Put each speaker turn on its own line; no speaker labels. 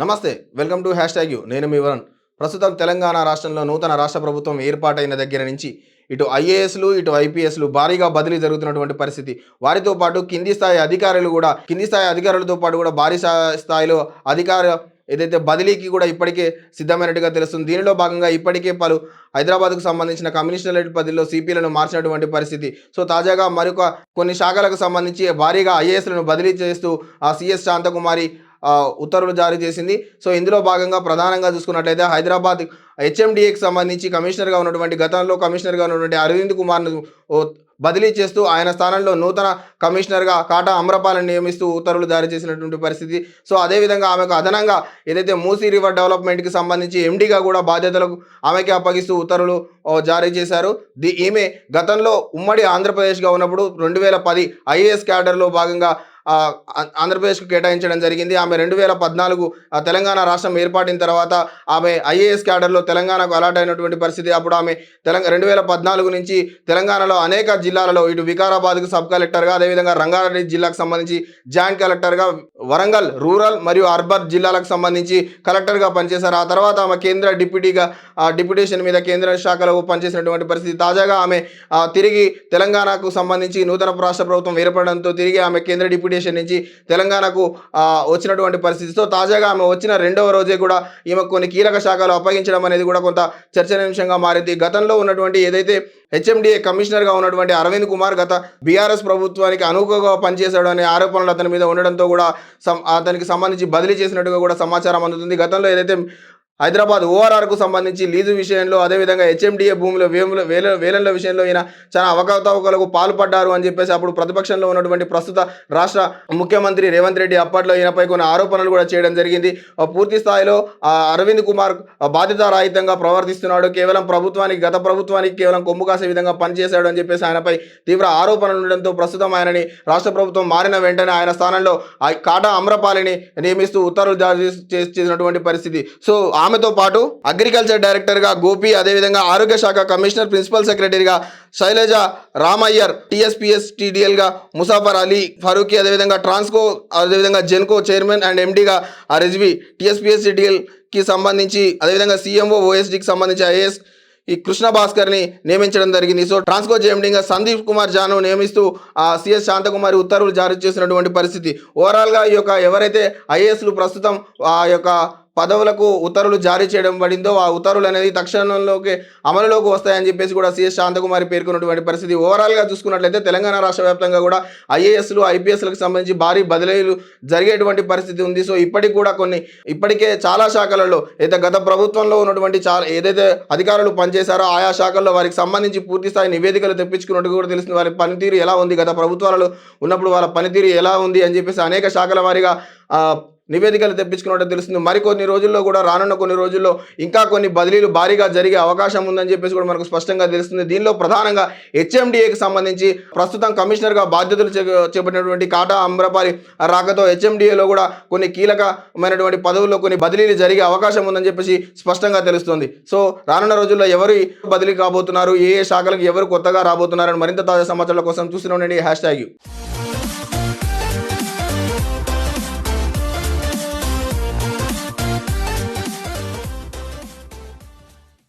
నమస్తే welcome to hashtag U. నేను మీ వరుణ్. ప్రస్తుతం తెలంగాణ రాష్ట్రంలో నూతన రాష్ట్ర ప్రభుత్వం ఏర్పాటైన దగ్గర నుంచి ఇటు ఐఏఎస్లు ఇటు ఐపీఎస్లు భారీగా బదిలీ జరుగుతున్నటువంటి పరిస్థితి. వారితో పాటు కింది స్థాయి అధికారులు కూడా కింది స్థాయి అధికారులతో పాటు కూడా భారీ స్థాయిలో అధికార ఏదైతే బదిలీకి కూడా ఇప్పటికే సిద్ధమైనట్టుగా తెలుస్తుంది. దీనిలో భాగంగా ఇప్పటికే పలు హైదరాబాద్కు సంబంధించిన కమ్యూనిస్టుల పదిలో సిపిలను మార్చినటువంటి పరిస్థితి. సో తాజాగా మరొక కొన్ని శాఖలకు సంబంధించి భారీగా ఐఏఎస్లను బదిలీ చేస్తూ ఆ సిఎస్ శాంతకుమారి ఉత్తర్వులు జారీ చేసింది. సో ఇందులో భాగంగా ప్రధానంగా చూసుకున్నట్లయితే హైదరాబాద్ హెచ్ఎండిఏకి సంబంధించి కమిషనర్గా ఉన్నటువంటి గతంలో కమిషనర్గా ఉన్నటువంటి అరవింద్ కుమార్ను బదిలీ చేస్తూ ఆయన స్థానంలో నూతన కమిషనర్గా కాటా అమ్రపాలను నియమిస్తూ ఉత్తర్వులు జారీ చేసినటువంటి పరిస్థితి. సో అదేవిధంగా ఆమెకు అదనంగా ఏదైతే మూసీ రివర్ డెవలప్మెంట్కి సంబంధించి ఎండీగా కూడా బాధ్యతలకు ఆమెకి అప్పగిస్తూ ఉత్తర్వులు జారీ చేశారు. ది ఈమె గతంలో ఉమ్మడి ఆంధ్రప్రదేశ్గా ఉన్నప్పుడు రెండు వేల పది ఐఏఎస్ క్యాడర్లో భాగంగా ఆంధ్రప్రదేశ్కు కేటాయించడం జరిగింది. ఆమె రెండు వేల పద్నాలుగు ఆ, తెలంగాణ రాష్ట్రం ఏర్పాటిన తర్వాత ఆమె ఐఏఎస్ క్యాడర్లో తెలంగాణకు అలాట్ అయినటువంటి పరిస్థితి. అప్పుడు ఆమె తెలంగాణ రెండు వేల పద్నాలుగు నుంచి తెలంగాణలో అనేక జిల్లాలలో ఇటు వికారాబాద్కు సబ్ కలెక్టర్గా అదేవిధంగా రంగారెడ్డి జిల్లాకు సంబంధించి జాయింట్ కలెక్టర్గా వరంగల్ రూరల్ మరియు అర్బన్ జిల్లాలకు సంబంధించి కలెక్టర్గా పనిచేశారు. ఆ తర్వాత ఆమె కేంద్ర డిప్యూటీగా డిప్యూటేషన్ మీద కేంద్ర శాఖలో పనిచేసినటువంటి పరిస్థితి తాజాగా ఆమె తిరిగి తెలంగాణకు సంబంధించి నూతన రాష్ట్ర ప్రభుత్వం ఏర్పడడంతో తిరిగి ఆమె కేంద్ర డిప్యూటీ లిక్విడేషన్ నుంచి తెలంగాణకు వచ్చినటువంటి పరిస్థితి. సో తాజాగా ఆమె వచ్చిన రెండవ రోజే కూడా ఈమె కొన్ని కీలక శాఖలు అప్పగించడం అనేది కూడా కొంత చర్చనీయాంశంగా మారింది. గతంలో ఉన్నటువంటి ఏదైతే హెచ్ఎండిఏ కమిషనర్గా ఉన్నటువంటి అరవింద్ కుమార్ గత బీఆర్ఎస్ ప్రభుత్వానికి అనుకుగా పనిచేశాడు అనే ఆరోపణలు అతని మీద ఉండడంతో కూడా అతనికి సంబంధించి బదిలీ చేసినట్టుగా కూడా సమాచారం అందుతుంది. గతంలో ఏదైతే హైదరాబాద్ ఓఆర్ఆర్కు సంబంధించి లీజు విషయంలో అదేవిధంగా హెచ్ఎండిఏ భూముల వేముల వేల వేలంల విషయంలో ఈయన చాలా అవకతవకలకు పాల్పడ్డారు అని చెప్పేసి అప్పుడు ప్రతిపక్షంలో ఉన్నటువంటి ప్రస్తుత రాష్ట్ర ముఖ్యమంత్రి రేవంత్ రెడ్డి అప్పట్లో ఈయనపై కొన్ని ఆరోపణలు కూడా చేయడం జరిగింది. పూర్తి స్థాయిలో అరవింద్ కుమార్ బాధ్యతారాహితంగా ప్రవర్తిస్తున్నాడు. కేవలం ప్రభుత్వానికి గత ప్రభుత్వానికి కేవలం కొమ్ము కాసే విధంగా పనిచేశాడు అని చెప్పేసి ఆయనపై తీవ్ర ఆరోపణలు ఉండడంతో ప్రస్తుతం ఆయనని రాష్ట్ర ప్రభుత్వం మారిన వెంటనే ఆయన స్థానంలో కాటా అమ్రపాలిని నియమిస్తూ ఉత్తర్వులు జారీ చేసి- చేసినటువంటి పరిస్థితి. సో ఆమెతో పాటు అగ్రికల్చర్ డైరెక్టర్గా గోపి అదేవిధంగా ఆరోగ్య శాఖ కమిషనర్ ప్రిన్సిపల్ సెక్రటరీగా శైలజ రామయ్యర్ టీఎస్పీఎస్ టీడీఎల్గా ముసాఫర్ అలీ ఫరూఖీ అదేవిధంగా ట్రాన్స్కో అదేవిధంగా జెన్కో చైర్మన్ అండ్ ఎండీగా రిజ్వి టీఎస్పీఎస్ టీడీఎల్కి సంబంధించి అదేవిధంగా సీఎంఓ ఓఎస్డీకి సంబంధించి ఐఏఎస్ ఈ కృష్ణ భాస్కర్ని నియమించడం జరిగింది. సో ట్రాన్స్కో జేఎండీగా సందీప్ కుమార్ జాను నియమిస్తూ ఆ సిఎస్ శాంతకుమారి ఉత్తర్వులు జారీ చేసినటువంటి పరిస్థితి. ఓవరాల్గా ఈ యొక్క ఎవరైతే ఐఏఎస్లు ప్రస్తుతం ఆ యొక్క పదవులకు ఉత్తర్వులు జారీ చేయడం పడిందో ఆ ఉత్తర్వులు అనేది తక్షణంలోకి అమలులోకి వస్తాయని చెప్పేసి కూడా సిఎస్ శాంతకుమారి పేర్కొన్నటువంటి పరిస్థితి. ఓవరాల్గా చూసుకున్నట్లయితే తెలంగాణ రాష్ట్ర వ్యాప్తంగా కూడా ఐఏఎస్లు ఐపీఎస్లకు సంబంధించి భారీ బదిలీలు జరిగేటువంటి పరిస్థితి ఉంది. సో ఇప్పటికి కూడా కొన్ని ఇప్పటికే చాలా శాఖలలో అయితే గత ప్రభుత్వంలో ఉన్నటువంటి చాలా ఏదైతే అధికారులు పనిచేశారో ఆయా శాఖల్లో వారికి సంబంధించి పూర్తిస్థాయి నివేదికలు తెప్పించుకున్నట్టు కూడా తెలుస్తుంది వారి పనితీరు ఎలా ఉంది? గత ప్రభుత్వాలలో ఉన్నప్పుడు వాళ్ళ పనితీరు ఎలా ఉంది? అని చెప్పేసి అనేక శాఖల వారిగా నివేదికలు తెప్పించుకున్నట్టు తెలుస్తుంది. మరికొన్ని రోజుల్లో కూడా రానున్న కొన్ని రోజుల్లో ఇంకా కొన్ని బదిలీలు భారీగా జరిగే అవకాశం ఉందని చెప్పేసి కూడా మనకు స్పష్టంగా తెలుస్తుంది. దీనిలో ప్రధానంగా హెచ్ఎండిఏకి సంబంధించి ప్రస్తుతం కమిషనర్గా బాధ్యతలు చే- చేపట్టినటువంటి కాటా అమ్రపాలి రాకతో హెచ్ఎండిఏలో కూడా కొన్ని కీలకమైనటువంటి పదవుల్లో కొన్ని బదిలీలు జరిగే అవకాశం ఉందని చెప్పేసి స్పష్టంగా తెలుస్తుంది. సో రానున్న రోజుల్లో ఎవరు బదిలీ కాబోతున్నారు? ఏ ఏ శాఖలకు ఎవరు కొత్తగా రాబోతున్నారని మరింత తాజా సమాచారాల కోసం చూస్తూనే ఉండండి. Hash tag